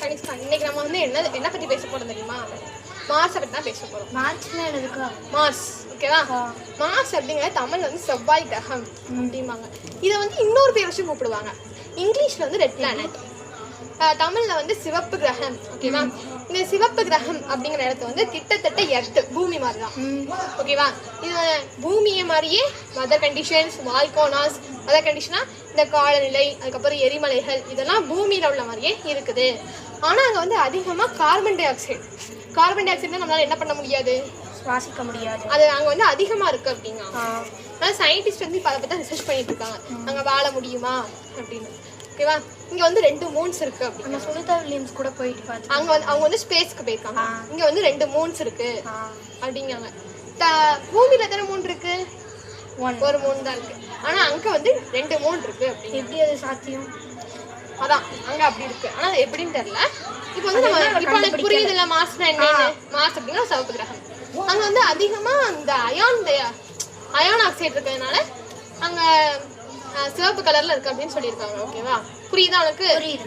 கனிஷ்கா இன்னைக்கு நம்ம வந்து என்ன என்ன பத்தி பேச போறோம் தெரியுமா? மார்ஸை பத்தி தான் பேச போறோம். மார்ச்னா என்னதுக்கா மார்ஸ் ஓகேவா. மார்ஸ் அப்படிங்கிற தமிழ்ல வந்து செவ்வாய் கிரகம் அப்படிம்பாங்க. இதை வந்து இன்னொரு பேர் வச்சு கூப்பிடுவாங்க. இங்கிலீஷ்ல வந்து ரெட் பிளானட் தமிழ்ல வந்து சிவப்பு கிரகம். ஓகேவா? இந்த சிவப்பு கிரகம் அப்படிங்கிற இடத்த வந்து கிட்டத்தட்ட எர்த்து பூமி மாதிரி தான் ஓகேவா? இது பூமியை மாதிரியே மதர் கண்டிஷன்ஸ் வால்கோனாஸ் மதர் கண்டிஷனா இந்த காலநிலை அதுக்கப்புறம் எரிமலைகள் இதெல்லாம் பூமியில உள்ள மாதிரியே இருக்குது. ஆனா அங்க வந்து அதிகமா carbon dioxide carbon dioxide நம்மளால என்ன பண்ண முடியாது? சுவாசிக்க முடியாது. அது அங்க வந்து அதிகமா இருக்கு அப்படிங்க அதனால சயின்டிஸ்ட் வந்து இப்போ அதை பற்றி ரிசர்ச் பண்ணிட்டு இருக்காங்க. அங்க வாழ முடியுமா? அப்படின்னு. ஓகேவா இங்க வந்து ரெண்டு மூன்ஸ் இருக்கு அப்படின்னு. சுனிதா வில்லியம்ஸ் கூட போயிட்டு பார்த்தோம் அங்க வந்து அவங்க வந்து ஸ்பேஸ்க்கு போயிருக்காங்க. இங்க வந்து ரெண்டு மூன்ஸ் இருக்கு. அப்படிங்காங்க பூமியில எத்தனை மூன் இருக்கு? ஒரு மூன் தான் இருக்கு. ஆனா அங்க வந்து ரெண்டு மூன் இருக்கு எப்படி அது சாத்தியம்? அதான் அங்க அப்படி இருக்கு. ஆனா அது எப்படின்னு தெரியல. இப்போ வந்து நம்ம என்ன இப்போ எனக்கு கண்டுபிடிக்கல. புரியுதுல்ல மார்ஸ்னா என்னன்னு மார்ஸ் அப்படின்னா சிவப்பு கிரகம். அங்க வந்து அதிகமா இந்த அயான் அயான் ஆக்சைடு இருக்கிறதுனால அங்க சிவப்பு கலர்ல இருக்கு அப்படின்னு சொல்லியிருக்காங்க. ஓகேவா? புரியுதா உனக்கு? புரியுது.